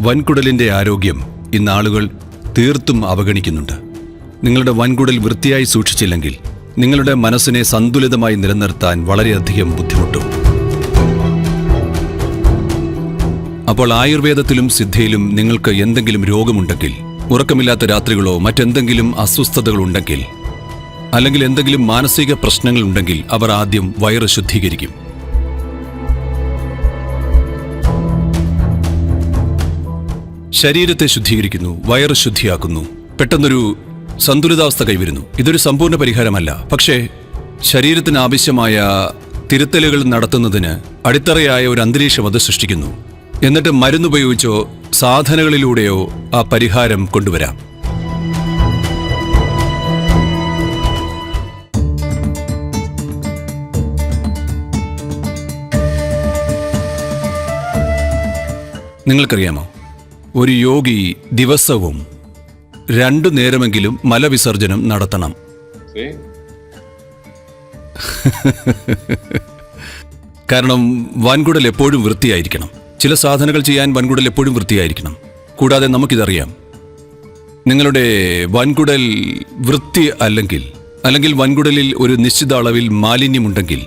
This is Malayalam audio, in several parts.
വൻകുടലിന്റെ ആരോഗ്യം ഇന്നാളുകൾ തീർത്തും അവഗണിക്കുന്നുണ്ട്. നിങ്ങളുടെ വൻകുടൽ വൃത്തിയായി സൂക്ഷിച്ചില്ലെങ്കിൽ നിങ്ങളുടെ മനസ്സിനെ സന്തുലിതമായി നിലനിർത്താൻ വളരെയധികം ബുദ്ധിമുട്ടും. അപ്പോൾ ആയുർവേദത്തിലും സിദ്ധയിലും നിങ്ങൾക്ക് എന്തെങ്കിലും രോഗമുണ്ടെങ്കിൽ ഉറക്കമില്ലാത്ത രാത്രികളോ മറ്റെന്തെങ്കിലും അസ്വസ്ഥതകളുണ്ടെങ്കിൽ അല്ലെങ്കിൽ എന്തെങ്കിലും മാനസിക പ്രശ്നങ്ങളുണ്ടെങ്കിൽ അവർ ആദ്യം വയറ് ശുദ്ധീകരിക്കും. ശരീരത്തെ ശുദ്ധീകരിക്കുന്നു വയറ് ശുദ്ധിയാക്കുന്നു. പെട്ടെന്നൊരു സന്തുലിതാവസ്ഥ കൈവരുന്നു. ഇതൊരു സമ്പൂർണ പരിഹാരമല്ല. പക്ഷേ ശരീരത്തിന് ആവശ്യമായ തിരുത്തലുകൾ നടത്തുന്നതിന് അടിത്തറയായ ഒരു അന്തരീക്ഷം അത് സൃഷ്ടിക്കുന്നു. എന്നിട്ട് മരുന്നുപയോഗിച്ചോ സാധനകളിലൂടെയോ ആ പരിഹാരം കൊണ്ടുവരാം. നിങ്ങൾക്കറിയാമോ? ഒരു യോഗി ദിവസവും രണ്ടു നേരമെങ്കിലും മലവിസർജനം നടത്തണം. കാരണം വൻകുടൽ എപ്പോഴും വൃത്തിയായിരിക്കണം. ചില സാധനങ്ങൾ ചെയ്യാൻ വൻകുടൽ എപ്പോഴും വൃത്തിയായിരിക്കണം. കൂടാതെ നമുക്കിതറിയാം. നിങ്ങളുടെ വൻകുടൽ വൃത്തി അല്ലെങ്കിൽ അല്ലെങ്കിൽ വൻകുടലിൽ ഒരു നിശ്ചിത അളവിൽ മാലിന്യമുണ്ടെങ്കിൽ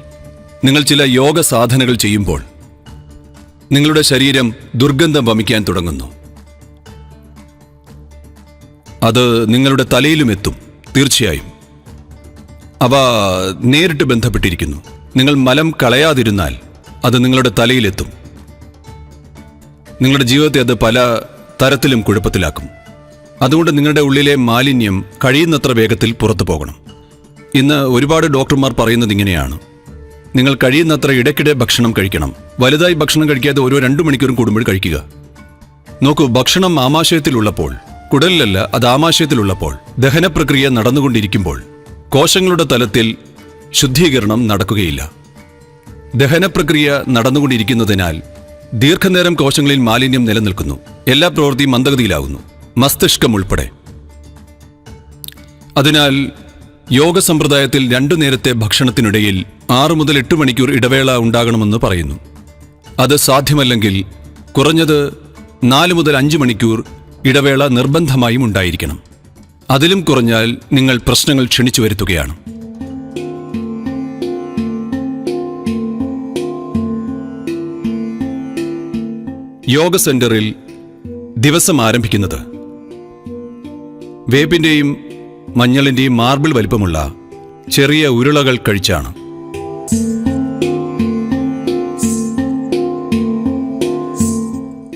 നിങ്ങൾ ചില യോഗ സാധനകൾ ചെയ്യുമ്പോൾ നിങ്ങളുടെ ശരീരം ദുർഗന്ധം വമിക്കാൻ തുടങ്ങുന്നു. അത് നിങ്ങളുടെ തലയിലും എത്തും തീർച്ചയായും. അവ നേരിട്ട് ബന്ധപ്പെട്ടിരിക്കുന്നു. നിങ്ങൾ മലം കളയാതിരുന്നാൽ അത് നിങ്ങളുടെ തലയിലെത്തും. നിങ്ങളുടെ ജീവിതത്തെ അത് പല തരത്തിലും കുഴപ്പത്തിലാക്കും. അതുകൊണ്ട് നിങ്ങളുടെ ഉള്ളിലെ മാലിന്യം കഴിയുന്നത്ര വേഗത്തിൽ പുറത്തു പോകണം. ഇന്ന് ഒരുപാട് ഡോക്ടർമാർ പറയുന്നത് ഇങ്ങനെയാണ്. നിങ്ങൾ കഴിയുന്നത്ര ഇടയ്ക്കിടെ ഭക്ഷണം കഴിക്കണം. വലുതായി ഭക്ഷണം കഴിക്കാതെ ഓരോ രണ്ടു മണിക്കൂറും കൂടുമ്പോൾ കഴിക്കുക. നോക്കൂ ഭക്ഷണം ആമാശയത്തിലുള്ളപ്പോൾ കുടലിലല്ല അത് ആമാശയത്തിലുള്ളപ്പോൾ. ദഹനപ്രക്രിയ നടന്നുകൊണ്ടിരിക്കുമ്പോൾ കോശങ്ങളുടെ തലത്തിൽ ശുദ്ധീകരണം നടക്കുകയില്ല. ദഹനപ്രക്രിയ നടന്നുകൊണ്ടിരിക്കുന്നതിനാൽ ദീർഘനേരം കോശങ്ങളിൽ മാലിന്യം നിലനിൽക്കുന്നു. എല്ലാ പ്രവൃത്തി മന്ദഗതിയിലാകുന്നു. മസ്തിഷ്കം ഉൾപ്പെടെ. അതിനാൽ യോഗ സമ്പ്രദായത്തിൽ രണ്ടു നേരത്തെ ഭക്ഷണത്തിനിടയിൽ ആറു മുതൽ എട്ട് മണിക്കൂർ ഇടവേള ഉണ്ടാകണമെന്ന് പറയുന്നു. അത് സാധ്യമല്ലെങ്കിൽ കുറഞ്ഞത് നാല് മുതൽ അഞ്ച് മണിക്കൂർ ഇടവേള നിർബന്ധമായും ഉണ്ടായിരിക്കണം. അതിലും കുറഞ്ഞാൽ നിങ്ങൾ പ്രശ്നങ്ങൾ ക്ഷണിച്ചു വരുത്തുകയാണ്. യോഗ സെന്ററിൽ ദിവസം ആരംഭിക്കുന്നത്. വേപ്പിന്റെയും മഞ്ഞളിന്റെയും മാർബിൾ വലിപ്പമുള്ള ചെറിയ ഉരുളകൾ കഴിച്ചാണ്.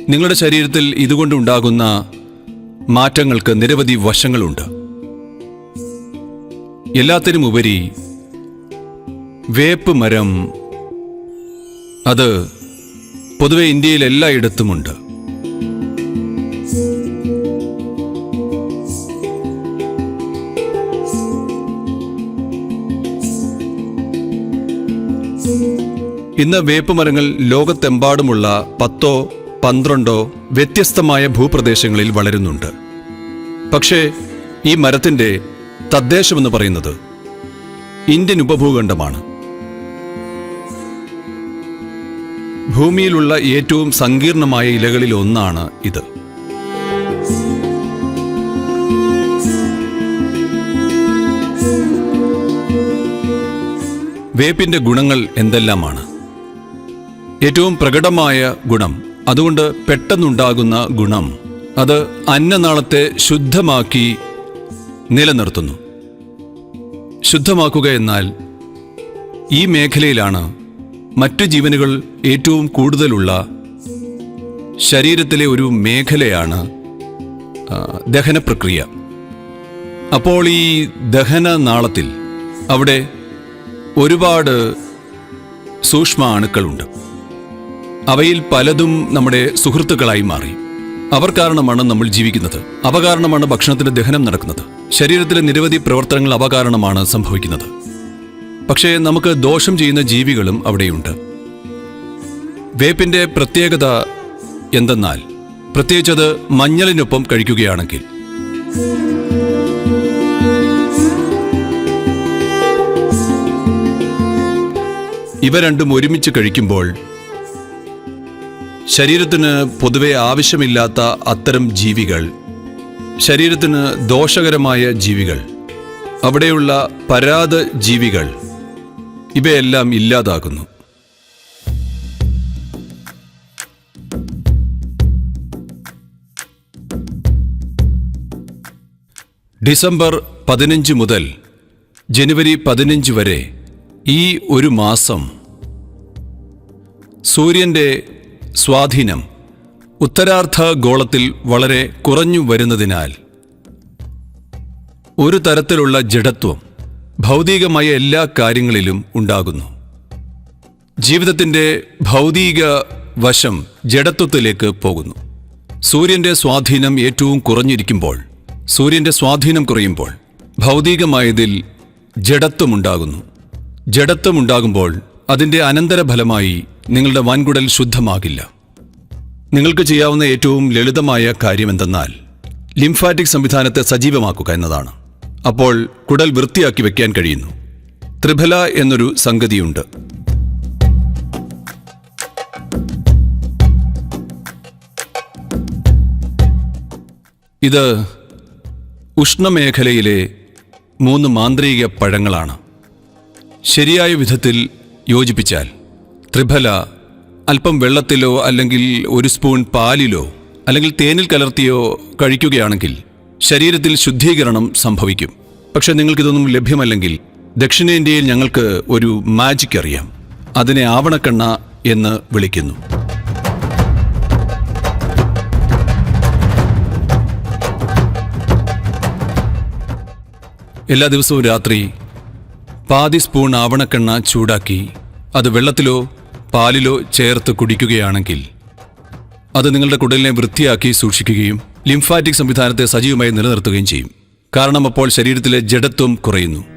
നിങ്ങളുടെ ശരീരത്തിൽ ഇതുകൊണ്ടുണ്ടാകുന്ന മാറ്റങ്ങൾക്ക് നിരവധി വശങ്ങളുണ്ട്. എല്ലാത്തിനും ഉപരി വേപ്പ് മരം അത് പൊതുവെ ഇന്ത്യയിൽ എല്ലായിടത്തുമുണ്ട്. ഇന്ന് വേപ്പ് മരങ്ങൾ ലോകത്തെമ്പാടുമുള്ള പത്തോ പന്ത്രണ്ടോ വ്യത്യസ്തമായ ഭൂപ്രദേശങ്ങളിൽ വളരുന്നുണ്ട്. പക്ഷേ ഈ മരത്തിന്റെ തദ്ദേശമെന്ന് പറയുന്നത് ഇന്ത്യൻ ഉപഭൂഖണ്ഡമാണ്. ഭൂമിയിലുള്ള ഏറ്റവും സങ്കീർണമായ ഇലകളിൽ ഒന്നാണ് ഇത്. വേപ്പിന്റെ ഗുണങ്ങൾ എന്തെല്ലാമാണ്? ഏറ്റവും പ്രകടമായ ഗുണം അതുകൊണ്ട് പെട്ടെന്നുണ്ടാകുന്ന ഗുണം അത് അന്നനാളത്തെ ശുദ്ധമാക്കി നിലനിർത്തുന്നു. ശുദ്ധമാക്കുക എന്നാൽ ഈ മേഖലയിലാണ് മറ്റു ജീവനുകൾ ഏറ്റവും കൂടുതലുള്ള ശരീരത്തിലെ ഒരു മേഖലയാണ് ദഹന പ്രക്രിയ അപ്പോൾ ഈ ദഹന നാളത്തിൽ അവിടെ ഒരുപാട് സൂക്ഷ്മ അണുക്കളുണ്ട് അവയിൽ പലതും നമ്മുടെ സുഹൃത്തുക്കളായി മാറി. അവർ കാരണമാണ് നമ്മൾ ജീവിക്കുന്നത്. അവ കാരണമാണ് ഭക്ഷണത്തിന്റെ ദഹനം നടക്കുന്നത്. ശരീരത്തിലെ നിരവധി പ്രവർത്തനങ്ങൾ അവ കാരണമാണ് സംഭവിക്കുന്നത്. പക്ഷേ നമുക്ക് ദോഷം ചെയ്യുന്ന ജീവികളും അവിടെയുണ്ട്. വേപ്പിന്റെ പ്രത്യേകത എന്തെന്നാൽ പ്രത്യേകിച്ചത് മഞ്ഞളിനൊപ്പം കഴിക്കുകയാണെങ്കിൽ. ഇവ രണ്ടും ഒരുമിച്ച് കഴിക്കുമ്പോൾ ശരീരത്തിന് പൊതുവെ ആവശ്യമില്ലാത്ത അത്തരം ജീവികൾ ശരീരത്തിന് ദോഷകരമായ ജീവികൾ അവിടെയുള്ള പരാത ജീവികൾ ഇവയെല്ലാം ഇല്ലാതാകുന്നു. ഡിസംബർ പതിനഞ്ച് മുതൽ ജനുവരി പതിനഞ്ച് വരെ ഈ ഒരു മാസം സൂര്യന്റെ സ്വാധീനം. ഉത്തരാർദ്ധ ഗോളത്തിൽ വളരെ കുറഞ്ഞു വരുന്നതിനാൽ ഒരു തരത്തിലുള്ള ജഡത്വം ഭൗതികമായ എല്ലാ കാര്യങ്ങളിലും ഉണ്ടാകുന്നു. ജീവിതത്തിന്റെ ഭൗതിക വശം ജഡത്വത്തിലേക്ക് പോകുന്നു. സൂര്യന്റെ സ്വാധീനം ഏറ്റവും കുറഞ്ഞിരിക്കുമ്പോൾ സൂര്യന്റെ സ്വാധീനം കുറയുമ്പോൾ ഭൗതികമായതിൽ ജഡത്വമുണ്ടാകുന്നു. ജഡത്വമുണ്ടാകുമ്പോൾ അതിന്റെ അനന്തരഫലമായി നിങ്ങളുടെ വൻകുടൽ ശുദ്ധമാകില്ല. നിങ്ങൾക്ക് ചെയ്യാവുന്ന ഏറ്റവും ലളിതമായ കാര്യമെന്തെന്നാൽ ലിംഫാറ്റിക് സംവിധാനത്തെ സജീവമാക്കുക എന്നതാണ്. അപ്പോൾ കുടൽ വൃത്തിയാക്കി വയ്ക്കാൻ കഴിയുന്നു. ത്രിഫല എന്നൊരു സംഗതിയുണ്ട്. ഇത് ഉഷ്ണമേഖലയിലെ മൂന്ന് മാന്ത്രിക പഴങ്ങളാണ്. ശരിയായ വിധത്തിൽ യോജിപ്പിച്ചാൽ ത്രിഫല അല്പം വെള്ളത്തിലോ അല്ലെങ്കിൽ ഒരു സ്പൂൺ പാലിലോ അല്ലെങ്കിൽ തേനിൽ കലർത്തിയോ കഴിക്കുകയാണെങ്കിൽ ശരീരത്തിൽ ശുദ്ധീകരണം സംഭവിക്കും. പക്ഷെ നിങ്ങൾക്കിതൊന്നും ലഭ്യമല്ലെങ്കിൽ ദക്ഷിണേന്ത്യയിൽ ഞങ്ങൾക്ക് ഒരു മാജിക് അറിയാം. അതിനെ ആവണക്കണ്ണ എന്ന് വിളിക്കുന്നു. എല്ലാ ദിവസവും രാത്രി പാതി സ്പൂൺ ആവണക്കെണ്ണ ചൂടാക്കി അത് വെള്ളത്തിലോ പാലിലോ ചേർത്ത് കുടിക്കുകയാണെങ്കിൽ അത് നിങ്ങളുടെ കുടലിനെ വൃത്തിയാക്കി സൂക്ഷിക്കുകയും ലിംഫാറ്റിക് സംവിധാനത്തെ സജീവമായി നിലനിർത്തുകയും ചെയ്യും. കാരണം അപ്പോൾ ശരീരത്തിലെ ജഡത്വം കുറയുന്നു.